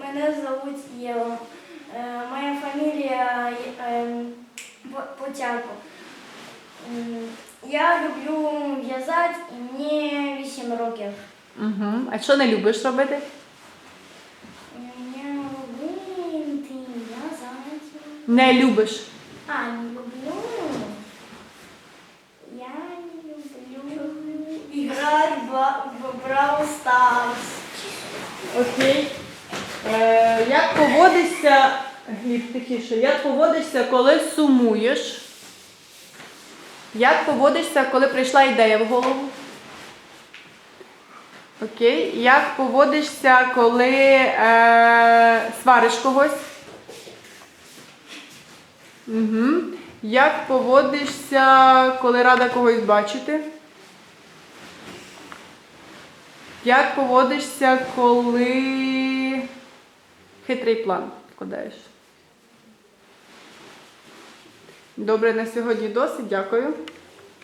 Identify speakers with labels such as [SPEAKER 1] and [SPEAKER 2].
[SPEAKER 1] мене зовуть Єва. Е, Моя фамілія е, Потяко. Я люблю в'язати і мені 8 років.
[SPEAKER 2] Угу. А що не любиш робити?
[SPEAKER 1] Я люблю в'язати.
[SPEAKER 2] Не любиш.
[SPEAKER 1] А, не люблю. Я не люблю играть в, в Brawl Stars.
[SPEAKER 2] Окей. Е, як поводишся, тихіше, як поводишся, коли сумуєш? Як поводишся, коли прийшла ідея в голову? Окей. Як поводишся, коли е, свариш когось? Угу. Як поводишся, коли рада когось бачити? Як поводишся, коли хитрий план вкладаєш? Добре, на сьогодні досить. Дякую.